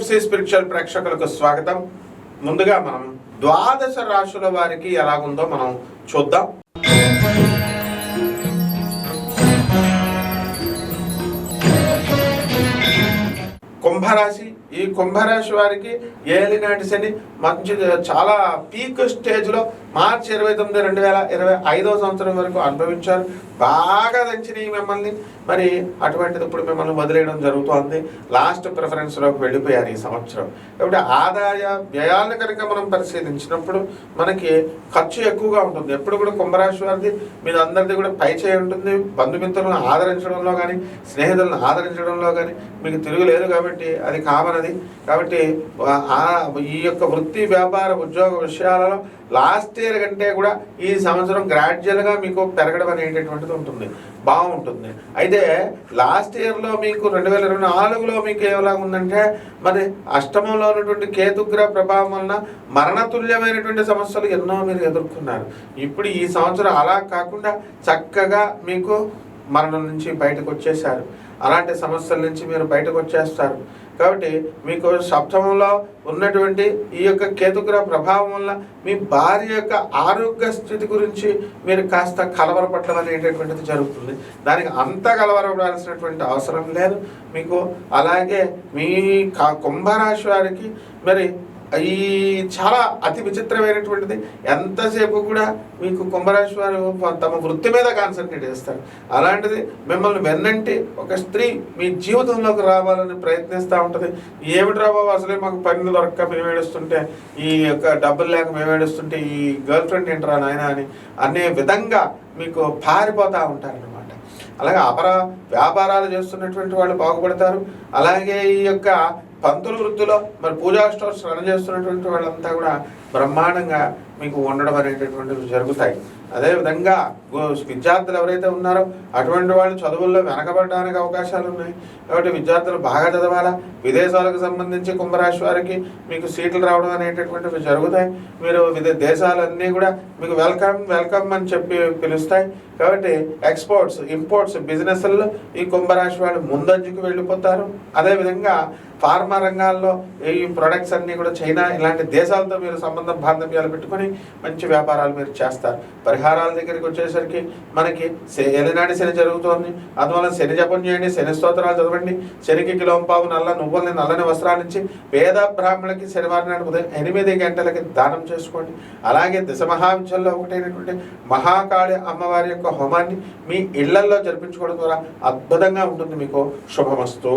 SC spiritual ప్రేక్షకులకు స్వాగతం. ముందుగా మనం ద్వాదశ రాశుల వారికి ఎలాగుందో మనం చూద్దాం. కుంభరాశి ఈ కుంభరాశి వారికి ఏలినాటి శని మంచి చాలా పీక్ స్టేజ్లో మార్చి ఇరవై తొమ్మిది రెండు వేల ఇరవై ఐదవ సంవత్సరం వరకు అనుభవించారు. బాగా దంచినాయి మిమ్మల్ని. మరి అటువంటిది ఇప్పుడు మిమ్మల్ని వదిలేయడం జరుగుతోంది. లాస్ట్ ప్రిఫరెన్స్లోకి వెళ్ళిపోయారు ఈ సంవత్సరం. కాబట్టి ఆదాయ వ్యయాలను కనుక మనం పరిశీలించినప్పుడు మనకి ఖర్చు ఎక్కువగా ఉంటుంది. ఎప్పుడు కూడా కుంభరాశి వారిది మీద అందరిది కూడా పై చేయి ఉంటుంది. బంధుమిత్రులను ఆదరించడంలో కానీ స్నేహితులను ఆదరించడంలో కానీ మీకు తిరుగులేదు కాబట్టి అది కామన్ ఉన్నది. కాబట్టి ఈ యొక్క వృత్తి వ్యాపార ఉద్యోగ విషయాలలో లాస్ట్ ఇయర్ కంటే కూడా ఈ సంవత్సరం గ్రాడ్యువల్గా మీకు పెరగడం అనేటటువంటిది ఉంటుంది. బాగుంటుంది. అయితే లాస్ట్ ఇయర్లో మీకు రెండు వేల ఇరవై నాలుగులో మీకు ఏలా ఉందంటే మరి అష్టమంలో ఉన్నటువంటి కేతుగ్రహ ప్రభావం వలన మరణతుల్యమైనటువంటి సమస్యలు ఎన్నో మీరు ఎదుర్కొన్నారు. ఇప్పుడు ఈ సంవత్సరం అలా కాకుండా చక్కగా మీకు మరణం నుంచి బయటకు వచ్చేసారు అలాంటి సమస్యల నుంచి మీరు బయటకు వచ్చేస్తారు. కాబట్టి మీకు సప్తమంలో ఉన్నటువంటి ఈ యొక్క కేతుగ్రహ ప్రభావం వల్ల మీ భార్య యొక్క ఆరోగ్య స్థితి గురించి మీరు కాస్త కలవరపడటం అనేటటువంటిది జరుగుతుంది. దానికి అంత కలవరపడాల్సినటువంటి అవసరం లేదు. మీకు అలాగే మీ కుంభరాశి వారికి మరి ఈ చాలా అతి విచిత్రమైనటువంటిది. ఎంతసేపు కూడా మీకు కుంభరాశి వారు తమ వృత్తి మీద కాన్సన్ట్రేట్ చేస్తారు. అలాంటిది మిమ్మల్ని వెన్నంటే ఒక స్త్రీ మీ జీవితంలోకి రావాలని ప్రయత్నిస్తూ ఉంటుంది. ఏమిటి రాబాబు అసలే మాకు పని దొరక్క మేమేడుస్తుంటే ఈ యొక్క డబ్బులు లేక మేము ఏడుస్తుంటే ఈ గర్ల్ ఫ్రెండ్ ఏంటరా నాయన అని అనే విధంగా మీకు పారిపోతూ ఉంటారనమాట అలాగే అపర వ్యాపారాలు చేస్తున్నటువంటి వాళ్ళు బాగుపడతారు. అలాగే ఈ యొక్క పంతులు వృత్తిలో మరి పూజా స్టోర్స్ రన్ చేస్తున్నటువంటి వాళ్ళంతా కూడా బ్రహ్మాండంగా మీకు ఉండడం అనేటటువంటివి జరుగుతాయి. అదేవిధంగా విద్యార్థులు ఎవరైతే ఉన్నారో అటువంటి వాళ్ళు చదువుల్లో వెనకబడడానికి అవకాశాలు ఉన్నాయి కాబట్టి విద్యార్థులు బాగా చదవాలా? విదేశాలకు సంబంధించి కుంభరాశి వారికి మీకు సీట్లు రావడం అనేటటువంటివి జరుగుతాయి. మీరు వివిధ దేశాలన్నీ కూడా మీకు వెల్కమ్ వెల్కమ్ అని చెప్పి పిలుస్తాయి. కాబట్టి ఎక్స్పోర్ట్స్ ఇంపోర్ట్స్ బిజినెస్ల్లో ఈ కుంభరాశి వాళ్ళు ముందంజుకు వెళ్ళిపోతారు. అదేవిధంగా ఫార్మా రంగాల్లో ఈ ప్రొడక్ట్స్ అన్నీ కూడా చైనా ఇలాంటి దేశాలతో మీరు సంబంధం బాంధవ్యాలు పెట్టుకొని మంచి వ్యాపారాలు మీరు చేస్తారు. పరిహారాల దగ్గరికి వచ్చేసరికి మనకి శ- ఎలినాటి శని జరుగుతోంది. అందువల్ల శని జపం చేయండి శని స్తోత్రాలు చదవండి. శనికి కిలోంపావు నల్ల నువ్వుల్ని నల్లని వస్త్రాలు ఇచ్చి పేద బ్రాహ్మణులకి శనివారం నాడు ఉదయం ఎనిమిది గంటలకి దానం చేసుకోండి. అలాగే దశ మహావిద్యల్లో ఒకటైనటువంటి మహాకాళి అమ్మవారి యొక్క హోమాన్ని మీ ఇళ్ళల్లో జరిపించుకోవడం ద్వారా అద్భుతంగా ఉంటుంది. మీకు శుభమస్తు.